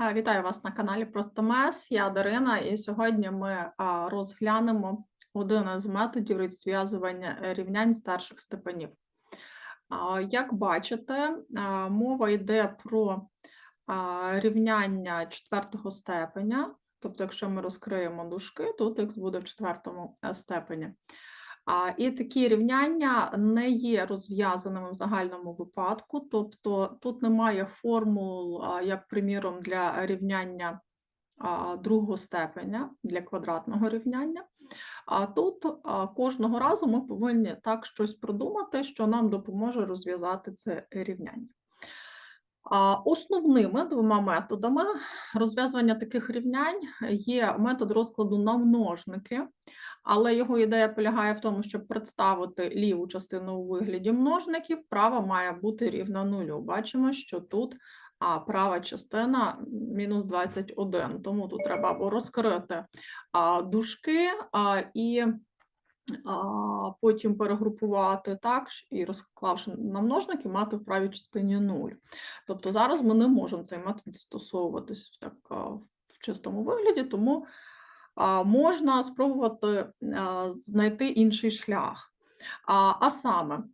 Вітаю вас на каналі Простомес. Я Дарина, і сьогодні ми розглянемо один із методів розв'язування рівнянь старших степенів. Як бачите, мова йде про рівняння четвертого степеня. Тобто, якщо ми розкриємо дужки, тут х буде в четвертому е, степені. І такі рівняння не є розв'язаними в загальному випадку, тобто тут немає формул, як, приміром, для рівняння другого степеня для квадратного рівняння. А тут кожного разу ми повинні так щось продумати, що нам допоможе розв'язати це рівняння. Основними двома методами розв'язування таких рівнянь є метод розкладу на множники, але його ідея полягає в тому, щоб представити ліву частину у вигляді множників, права має бути рівна нулю. Бачимо, що тут а, права частина мінус 21, тому тут треба або розкрити а, дужки а, і а, потім перегрупувати так, і розклавши на множники, мати в правій частині 0. Тобто зараз ми не можемо цей метод застосовуватись так в чистому вигляді, тому можна спробувати знайти інший шлях. А, саме,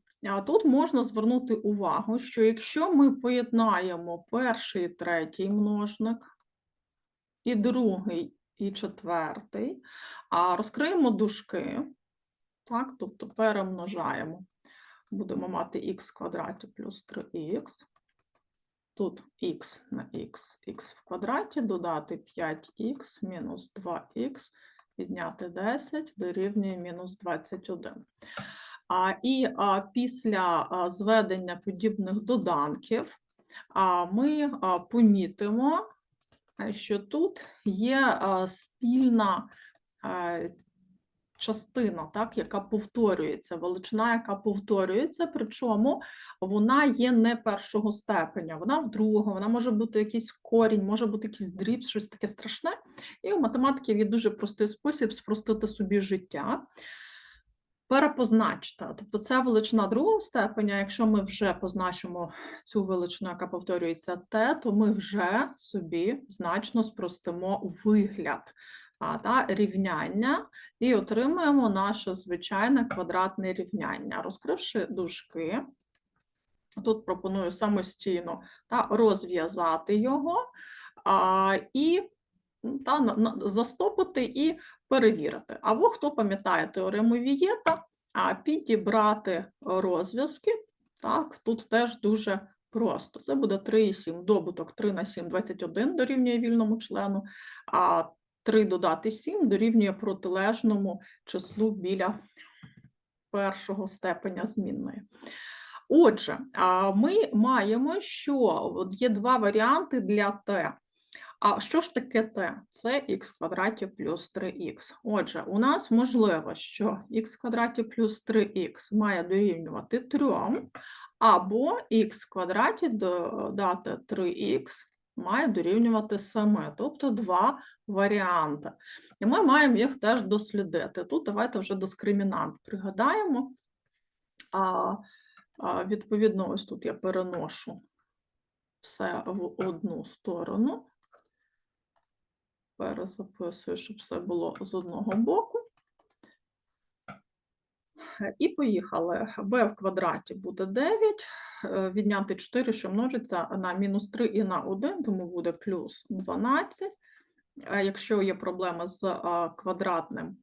тут можна звернути увагу, що якщо ми поєднаємо перший і третій множник, і другий, і четвертий, розкриємо дужки, так, тобто перемножаємо, будемо мати х квадраті плюс 3х. Тут х на х, х в квадраті, додати 5х мінус 2х, відняти 10 дорівнює мінус 21. А, і а, після а, зведення подібних доданків а, ми а, помітимо, що тут є а, спільна частина, так, яка повторюється, величина, яка повторюється, причому вона є не першого степеня, вона другого, вона може бути якийсь корінь, може бути якийсь дріб, щось таке страшне. І у математиків є дуже простий спосіб спростити собі життя. Перепозначити. Тобто це величина другого степеня. Якщо ми вже позначимо цю величину, яка повторюється t, то ми вже собі значно спростимо вигляд та, рівняння і отримаємо наше звичайне квадратне рівняння. Розкривши дужки, тут пропоную самостійно та, розв'язати його а, і та, застопити і перевірити. Або хто пам'ятає теорему Вієта, а підібрати розв'язки. Так, тут теж дуже просто. Це буде 3,7 добуток 3 на 7 – 21 дорівнює вільному члену, а 3 додати 7 дорівнює протилежному числу біля першого степеня змінної. Отже, ми маємо, що є два варіанти для t. А що ж таке t? Це х квадраті плюс 3х. Отже, у нас можливо, що х квадраті плюс 3х має дорівнювати 3, або х квадраті додати 3х має дорівнювати 7, тобто два варіанти. І ми маємо їх теж дослідити. Тут давайте вже дискримінант пригадаємо. А, а, відповідно, ось тут я переношу все в одну сторону. Перезаписую, щоб все було з одного боку. І поїхали. b в квадраті буде 9, е, відняти 4, що множиться на мінус 3 і на 1, тому буде плюс 12. Якщо є проблема з квадратним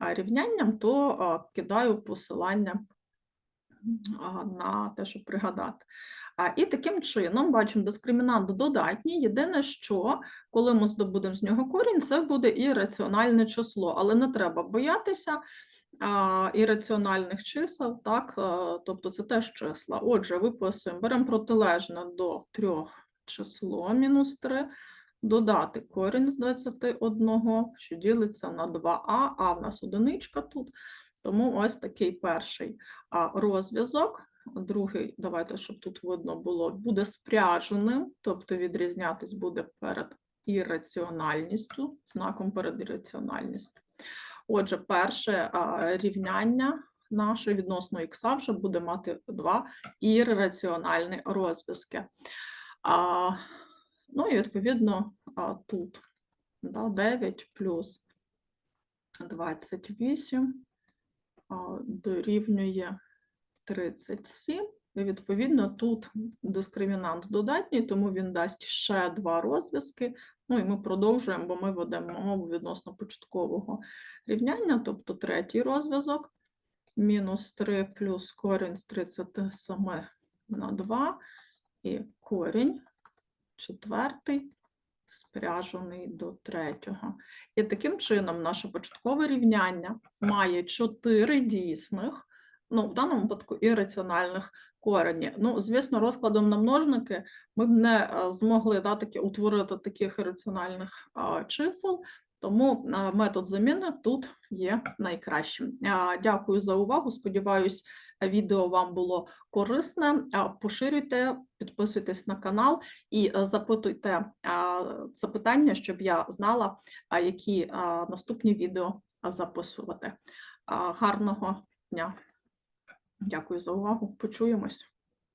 рівнянням, то кидаю посилання на те, щоб пригадати. І таким чином, бачимо, дискримінант додатній. Єдине, що коли ми здобудемо з нього корінь, це буде ірраціональне число, але не треба боятися ірраціональних чисел, так, тобто це теж числа. Отже, виписуємо, беремо протилежне до трьох число мінус 3, додати корінь з 21, що ділиться на 2а, а в нас одиничка тут. Тому ось такий перший розв'язок. Другий, давайте, щоб тут видно було, буде спряженим, тобто відрізнятись буде перед ірраціональністю, знаком перед ірраціональністю. Отже, перше рівняння наше відносно х вже буде мати два ірраціональні розв'язки. Ну і відповідно тут да, 9 плюс 28 дорівнює 37. Відповідно тут дискримінант додатній, тому він дасть ще два розв'язки. Ну і ми продовжуємо, бо ми ведемо мову відносно початкового рівняння, тобто третій розв'язок. Мінус 3 плюс корінь з 37 на 2 і корінь четвертий спряжений до третього. І таким чином наше початкове рівняння має 4 дійсних, ну, в даному випадку і раціональних корені. Ну, звісно, розкладом на множники ми б не е, змогли да, таки, утворити таких раціональних а, чисел, тому а, метод заміни тут є найкращим. А, Дякую за увагу. Сподіваюсь, відео вам було корисне. А, Поширюйте, підписуйтесь на канал і е, запитуйте а, запитання, щоб я знала, а, які а, наступні відео записувати. Гарного дня! Дякую за увагу. Почуємось.